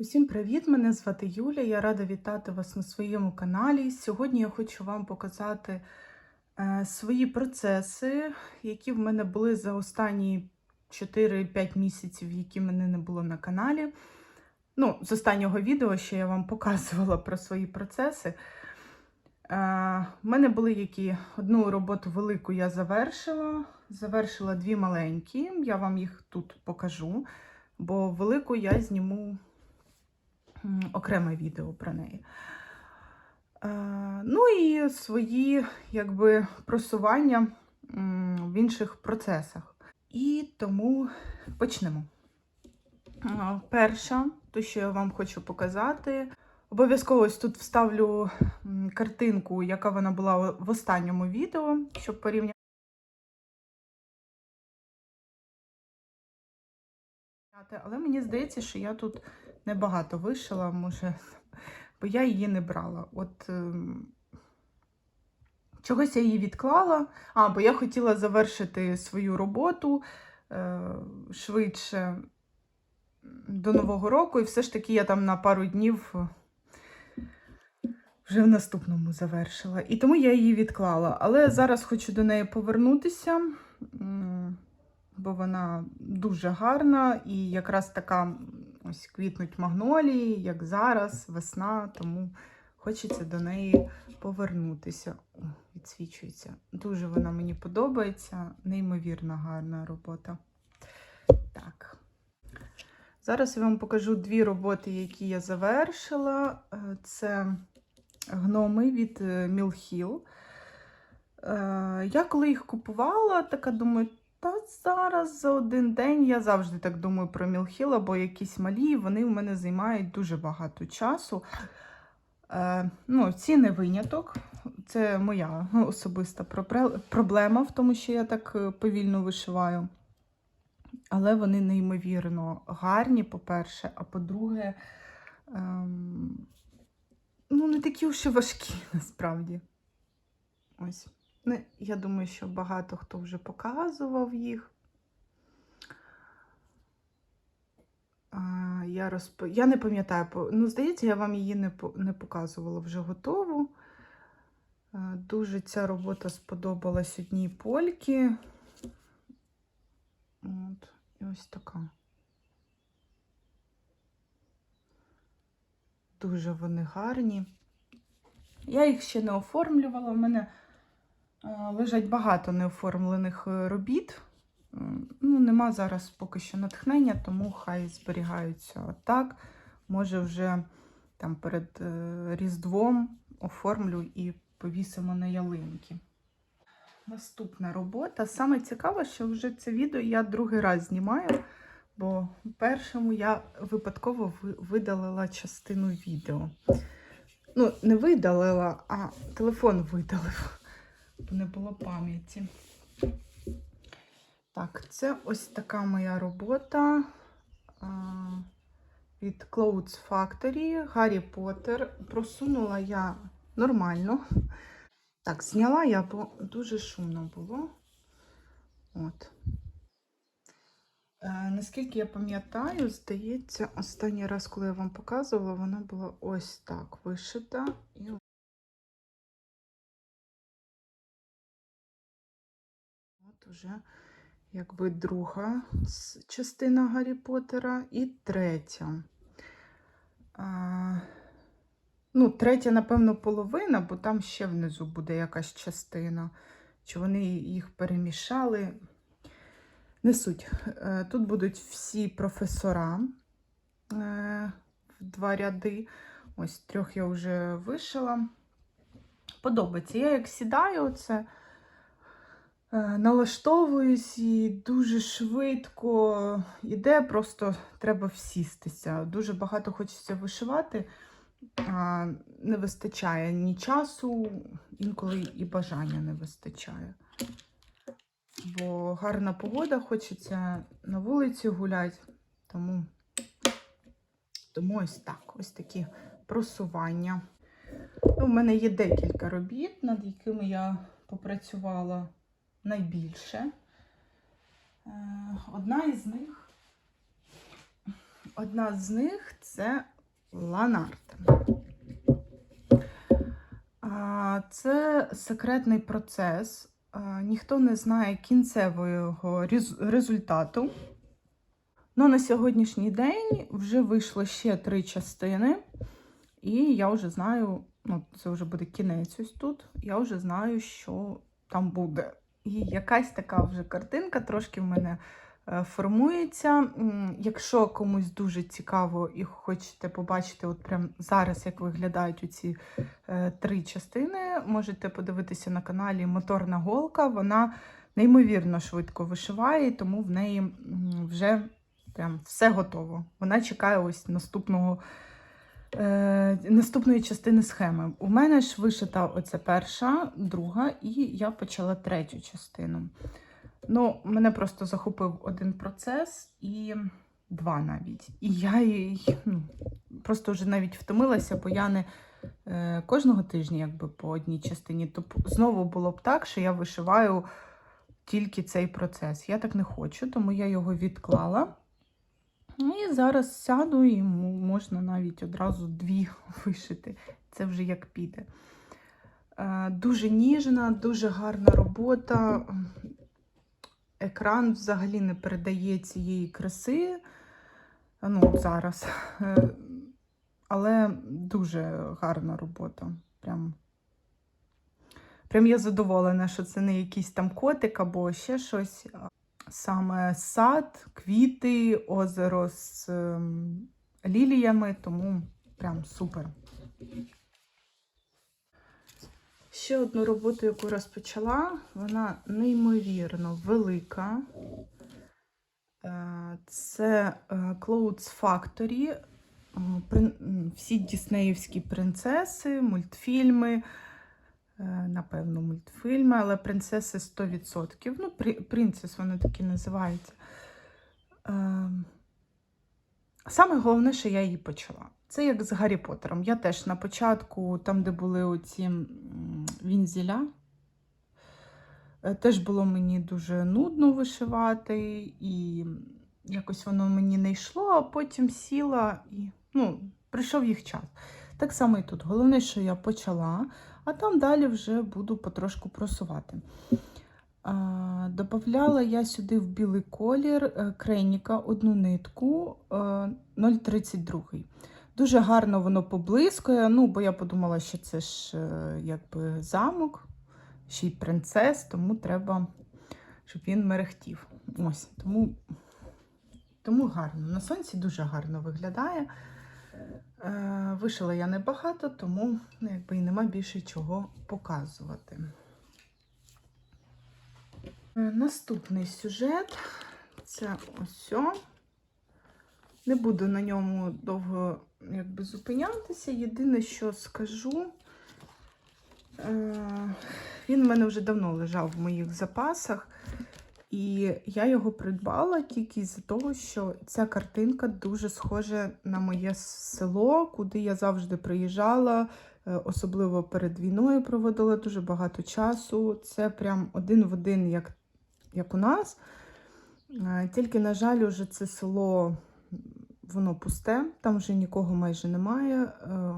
Усім привіт! Мене звати Юля. Я рада вітати вас на своєму каналі. Сьогодні я хочу вам показати е, свої процеси, які в мене були за останні 4-5 місяців, які мене не було на каналі. Ну, з останнього відео ще я вам показувала про свої процеси. Е, в мене були які одну роботу велику я завершила. Завершила дві маленькі. Я вам їх тут покажу, бо велику я зніму окреме відео про неї. Е, ну і свої якби, просування в інших процесах. І тому почнемо. Е, Перша, то, що я вам хочу показати. Обов'язково ось тут вставлю картинку, яка вона була в останньому відео, щоб порівняти. Але мені здається, що я тут небагато вишила, може, бо я її не брала. От ем, чогось я її відклала. А, бо я хотіла завершити свою роботу е, швидше до Нового року, і все ж таки я там на пару днів вже в наступному завершила. І тому я її відклала. Але зараз хочу до неї повернутися. Бо вона дуже гарна і якраз така ось квітнуть магнолії, як зараз, весна, тому хочеться до неї повернутися. О, відсвічується. Дуже вона мені подобається, неймовірно гарна робота. Так. Зараз я вам покажу дві роботи, які я завершила. Е, Це гноми від е, Mill Hill. Е, Я коли їх купувала, така думаю, та зараз за один день я завжди так думаю про Мілхіл, або якісь малі, вони в мене займають дуже багато часу. Е, ну, ці не виняток. Це моя особиста проблема в тому, що я так е, повільно вишиваю. Але вони неймовірно гарні, по-перше, а по-друге, ем, ну, не такі і важкі насправді. Ось. Ну, я думаю, що багато хто вже показував їх. Я, розп... я не пам'ятаю, ну, здається, я вам її не, не показувала вже готову. Дуже ця робота сподобалась одній польки. От, і ось така. Дуже вони гарні. Я їх ще не оформлювала. У мене Лежать багато неоформлених е, робіт. Ну, нема зараз поки що натхнення, тому хай зберігаються отак. Може, вже там перед е, Різдвом оформлю і повісимо на ялинки. Наступна робота. Саме цікаве, що вже це відео я другий раз знімаю, бо першому я випадково видалила частину відео. Ну, не видалила, а телефон видалив бо не було пам'яті. Так, це ось така моя робота а, від Clothes Factory Гаррі Поттер. Просунула я нормально. Так, зняла я, бо дуже шумно було. От. Е, наскільки я пам'ятаю, здається, останній раз, коли я вам показувала, вона була ось так вишита. Уже якби друга частина Гаррі Поттера і третя. А, ну, третя, напевно, половина, бо там ще внизу буде якась частина. Чи вони їх перемішали? Не суть. Е, Тут будуть всі професора е, в два ряди. Ось трьох я вже вишила. Подобається. Я як сідаю, оце е, налаштовуюсь і дуже швидко іде, просто треба всістися. Дуже багато хочеться вишивати, а не вистачає ні часу, інколи і бажання не вистачає. Бо гарна погода, хочеться на вулиці гуляти, тому, тому ось так, ось такі просування. Ну, У мене є декілька робіт, над якими я попрацювала найбільше. Е, Одна із них Одна з них це ланарт. Це секретний процес. Ніхто не знає кінцевого рез- результату. Ну, на сьогоднішній день вже вийшло ще три частини, і я вже знаю, ну, це вже буде кінець ось тут. Я вже знаю, що там буде. І якась така вже картинка трошки в мене е, формується. Якщо комусь дуже цікаво і хочете побачити, от прямо зараз, як виглядають оці е, три частини, можете подивитися на каналі Моторна голка. Вона неймовірно швидко вишиває, тому в неї вже прям все готово. Вона чекає ось наступного. Е, наступної частини схеми. У мене ж вишита оця перша, друга, і я почала третю частину. Ну, мене просто захопив один процес і два навіть. І я їй, ну, просто вже навіть втомилася, бо я не е, кожного тижня якби по одній частині. То знову було б так, що я вишиваю тільки цей процес. Я так не хочу, тому я його відклала. Ну, І зараз сяду і можна навіть одразу дві вишити. Це вже як піде. Е, Дуже ніжна, дуже гарна робота. Екран взагалі не передає цієї краси. Ну, зараз. Е, Але дуже гарна робота. Прям. Прям я задоволена, що це не якийсь там котик або ще щось. Саме сад, квіти, озеро з ем, ліліями, тому прям супер. Ще одну роботу, яку розпочала, вона неймовірно велика. Е, Це е, Clothes Factory. Е, Всі діснеївські принцеси, мультфільми. Е, Напевно, мультфільми, але принцеси 100%. Ну, принцес вони такі називаються. Е, Саме головне, що я її почала. Це як з Гаррі Поттером. Я теж на початку, там, де були оці м, вінзеля, е, теж було мені дуже нудно вишивати, і якось воно мені не йшло, а потім сіла і ну, прийшов їх час. Так само і тут. Головне, що я почала, а там далі вже буду потрошку просувати. Добавляла я сюди в білий колір е, крейніка одну нитку е, 0,32. Дуже гарно воно поблискує, ну, бо я подумала, що це ж е, якби замок, ще й принцес, тому треба, щоб він мерехтів. Ось, тому, тому гарно. На сонці дуже гарно виглядає. Е, Вишила я небагато, тому ну, якби і нема більше чого показувати. Е, Наступний сюжет це ось. Не буду на ньому довго якби, зупинятися. Єдине, що скажу, е, він в мене вже давно лежав в моїх запасах, і я його придбала тільки з-за того, що ця картинка дуже схожа на моє село, куди я завжди приїжджала, е, особливо перед війною проводила дуже багато часу. Це прям один в один, як, як у нас. Е, Тільки, на жаль, уже це село воно пусте, там вже нікого майже немає. Е,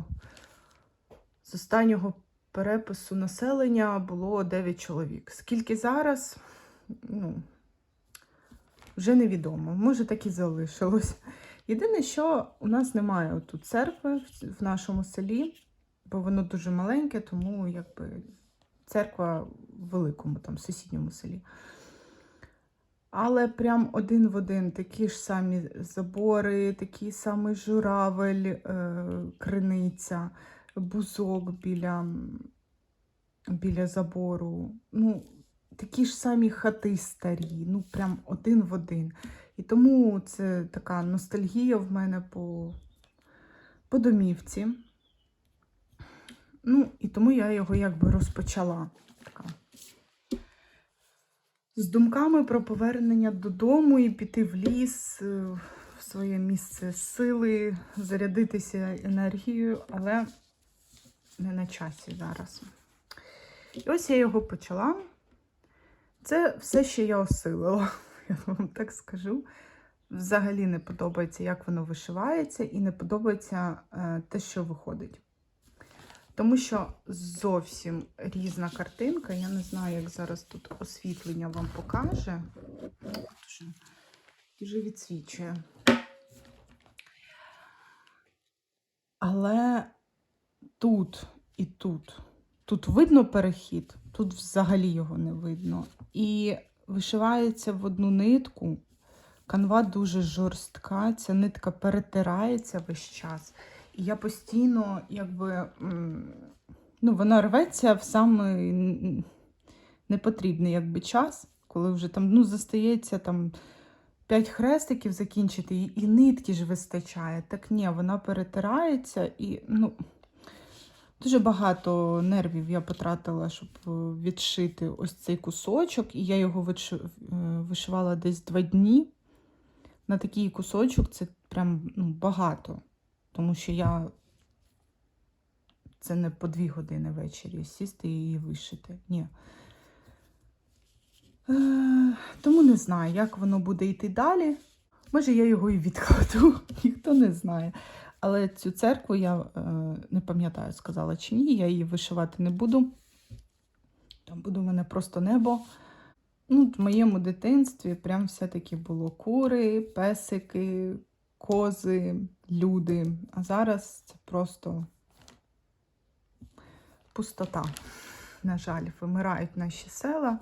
З останнього перепису населення було 9 чоловік. Скільки зараз, ну, вже невідомо. Може, так і залишилось. Єдине, що у нас немає тут церкви в- нашому селі, бо воно дуже маленьке, тому якби церква в великому, там, сусідньому селі. Але прям один в один такі ж самі забори, такий самий журавель, е, криниця, бузок біля, біля забору. Ну, такі ж самі хати старі, ну прям один в один. І тому це така ностальгія в мене по, по домівці. Ну, і тому я його якби розпочала. Така з думками про повернення додому і піти в ліс, е, в своє місце сили, зарядитися енергією, але не на часі зараз. І ось я його почала. Це все, що я осилила, я вам так скажу. взагалі не подобається, як воно вишивається, і не подобається е, те, що виходить. Тому що зовсім різна картинка. Я не знаю, як зараз тут освітлення вам покаже. Дуже, відсвічує. Але тут і тут. Тут видно перехід, тут взагалі його не видно. І вишивається в одну нитку. Канва дуже жорстка, ця нитка перетирається весь час. І я постійно, якби, ну, вона рветься в самий непотрібний якби, час, коли вже там ну, застається там 5 хрестиків закінчити, і, нитки ж вистачає. Так ні, вона перетирається і ну, дуже багато нервів я потратила, щоб е, відшити ось цей кусочок, і я його е, вишивала десь два дні. На такий кусочок це прям ну, багато. Тому що я це не по дві години ввечері сісти і її вишити. Ні. Е, тому не знаю, як воно буде йти далі. Може, я його і відкладу, ніхто не знає. Але цю церкву я е, не пам'ятаю, сказала чи ні, я її вишивати не буду. Там буде у мене просто небо. Ну, в моєму дитинстві прям все-таки було кури, песики, кози, люди. А зараз це просто пустота. На жаль, вимирають наші села.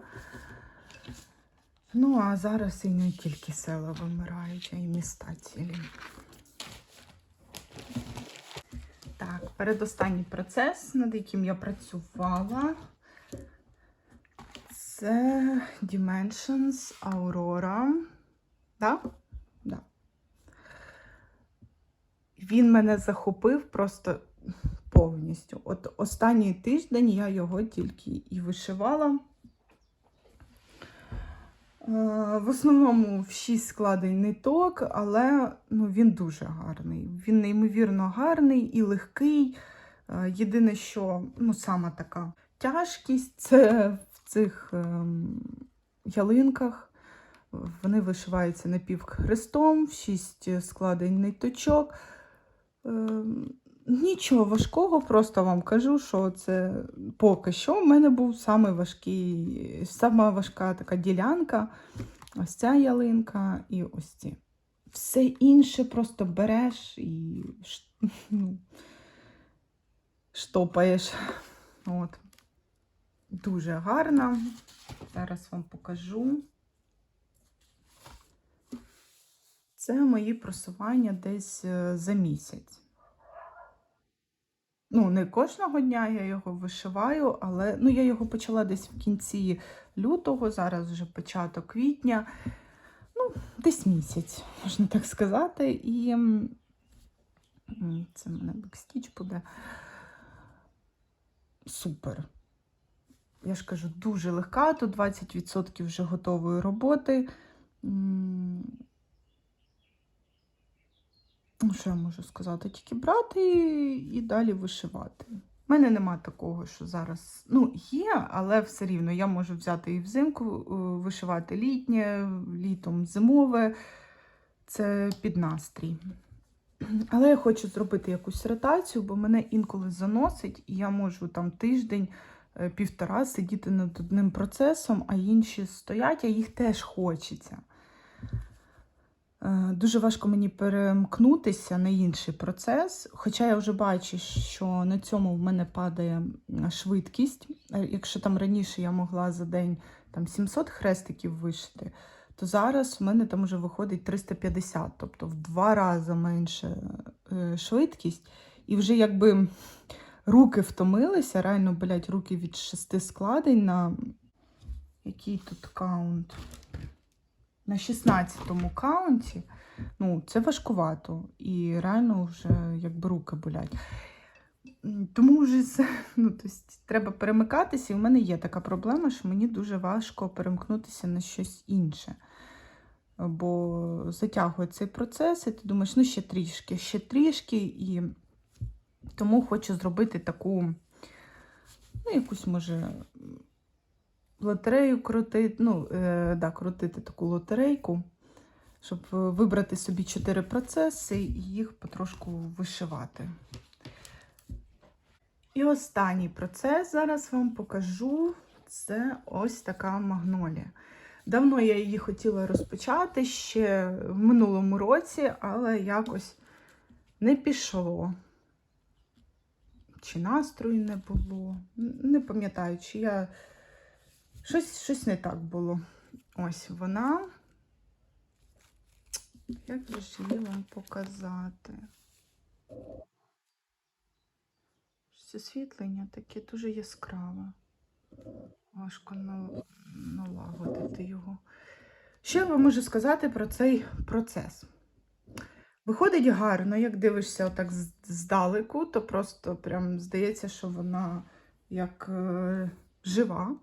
Ну, а зараз і не тільки села вимирають, а й міста цілі. Так, передостанній процес, над яким я працювала. Це Dimensions Aurora. Да? Да. Він мене захопив просто повністю. От останній тиждень я його тільки і вишивала. Е, В основному в 6 складень ниток, але ну, він дуже гарний. Він неймовірно гарний і легкий. Е, Єдине, що ну, сама така тяжкість це в цих ем, ялинках. Вони вишиваються напівхрестом, в 6 складень ниточок. Нічого важкого, просто вам кажу, що це поки що в мене був самий важкий, сама важка така ділянка. Ось ця ялинка і ось ці. Все інше просто береш і ну, штопаєш. От. Дуже гарна. Зараз вам покажу. Це мої просування десь е, за місяць. Ну, не кожного дня я його вишиваю, але ну, я його почала десь в кінці лютого, зараз вже початок квітня. Ну, десь місяць, можна так сказати. І це в мене бекстіч буде. Супер. Я ж кажу, дуже легка, тут 20% вже готової роботи. Ну, що я можу сказати? Тільки брати і, далі вишивати. У мене нема такого, що зараз. Ну, є, але все рівно я можу взяти і взимку е, вишивати літнє, літом зимове. Це під настрій. Але я хочу зробити якусь ротацію, бо мене інколи заносить, і я можу там тиждень, е, сидіти над одним процесом, а інші стоять, а їх теж хочеться. Е, Дуже важко мені перемкнутися на інший процес, хоча я вже бачу, що на цьому в мене падає швидкість. Е, Якщо там раніше я могла за день там, 700 хрестиків вишити, то зараз в мене там вже виходить 350, тобто в два рази менше е, швидкість. І вже якби руки втомилися, реально болять руки від шести складень на який тут каунт? На 16-му каунті, ну, це важкувато. І реально вже якби руки болять. Тому вже ну, тобто, треба перемикатися, і в мене є така проблема, що мені дуже важко перемкнутися на щось інше. Бо затягує цей процес, і ти думаєш, ну ще трішки, ще трішки, і тому хочу зробити таку, ну, якусь, може, лотерею крутити, ну, е, да, крутити таку лотерейку, щоб е, вибрати собі чотири процеси і їх потрошку вишивати. І останній процес зараз вам покажу. Це ось така магнолія. Давно я її хотіла розпочати ще в минулому році, але якось не пішло. Чи настрою не було. Не пам'ятаю, чи я щось, щось не так було. Ось вона. Як же її вам показати? Це освітлення таке дуже яскраве. Важко налагодити його. Що я вам можу сказати про цей процес? Виходить гарно, як дивишся отак здалеку, то просто прям здається, що вона як е, жива.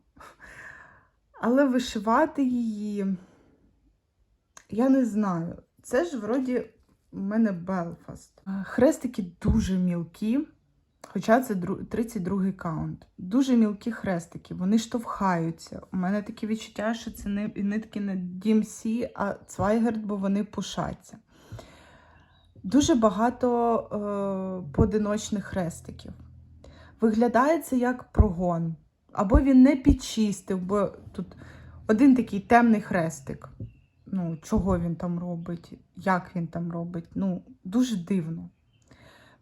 Але вишивати її, я не знаю. Це ж вроді в мене Белфаст. Е, Хрестики дуже мілкі, хоча це 32-й каунт. Дуже мілкі хрестики, вони штовхаються. У мене таке відчуття, що це не нитки не DMC, а Цвайгерд, бо вони пушаться. Дуже багато е, поодиночних хрестиків. Виглядає це як прогон. Або він не підчистив, бо тут один такий темний хрестик. Ну, чого він там робить, як він там робить. Ну, дуже дивно.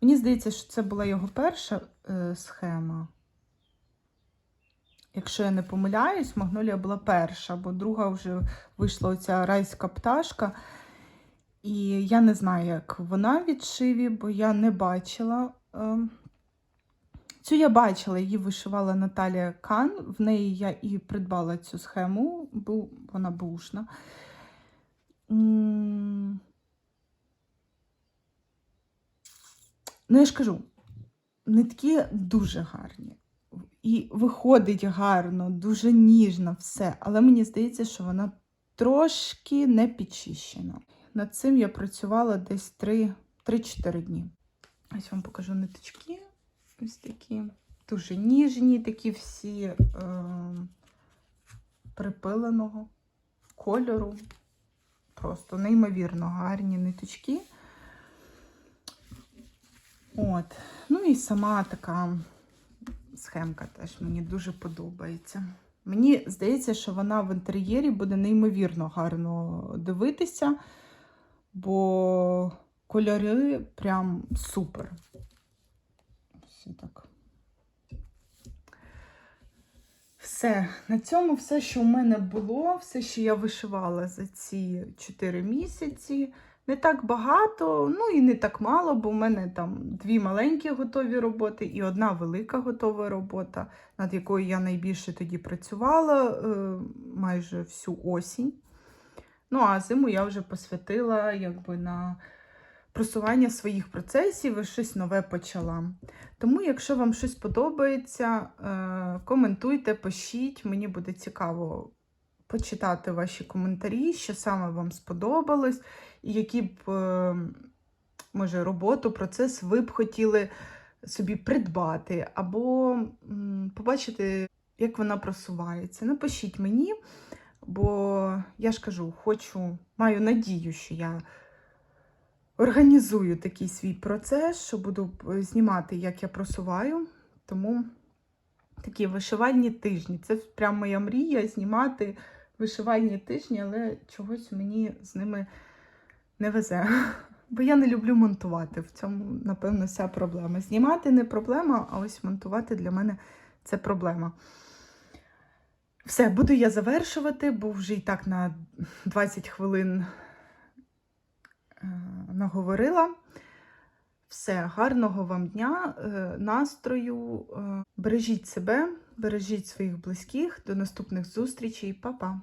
Мені здається, що це була його перша е, схема. Якщо я не помиляюсь, Магнолія була перша, бо друга вже вийшла оця райська пташка. І я не знаю, як вона відшиві, бо я не бачила. е, Цю я бачила, її вишивала Наталія Кан. В неї я і придбала цю схему, бу- вона бушна. Ну, я ж кажу, нитки дуже гарні. І виходить гарно, дуже ніжно все. Але мені здається, що вона трошки не підчищена. Над цим я працювала десь 3 3-4 дні. Ось вам покажу ниточки. Ось такі. Дуже ніжні, такі всі е, припиленого кольору. Просто неймовірно гарні ниточки. От. Ну і сама така схемка теж мені дуже подобається. Мені здається, що вона в інтер'єрі буде неймовірно гарно дивитися, бо кольори прям супер. Все так. Все, на цьому все, що в мене було, все, що я вишивала за ці 4 місяці. Не так багато, ну і не так мало, бо в мене там дві маленькі готові роботи і одна велика готова робота, над якою я найбільше тоді працювала е, майже всю осінь. Ну, а зиму я вже посвятила якби на просування своїх процесів і щось нове почала. Тому, якщо вам щось подобається, е, коментуйте, пишіть, мені буде цікаво почитати ваші коментарі, що саме вам сподобалось, і які б, е, може, роботу, процес ви б хотіли собі придбати, або побачити, як вона просувається. Напишіть мені, бо я ж кажу, хочу, маю надію, що я організую такий свій процес, що буду е, знімати, як я просуваю. Тому такі вишивальні тижні. Це прям моя мрія знімати вишивальні тижні, але чогось мені з ними не везе. Бо я не люблю монтувати. В цьому, напевно, вся проблема. Знімати не проблема, а ось монтувати для мене це проблема. Все, буду я завершувати, бо вже і так на 20 хвилин наговорила. Все, гарного вам дня, е, настрою. е, Бережіть себе, бережіть своїх близьких. До наступних зустрічей. Па-па!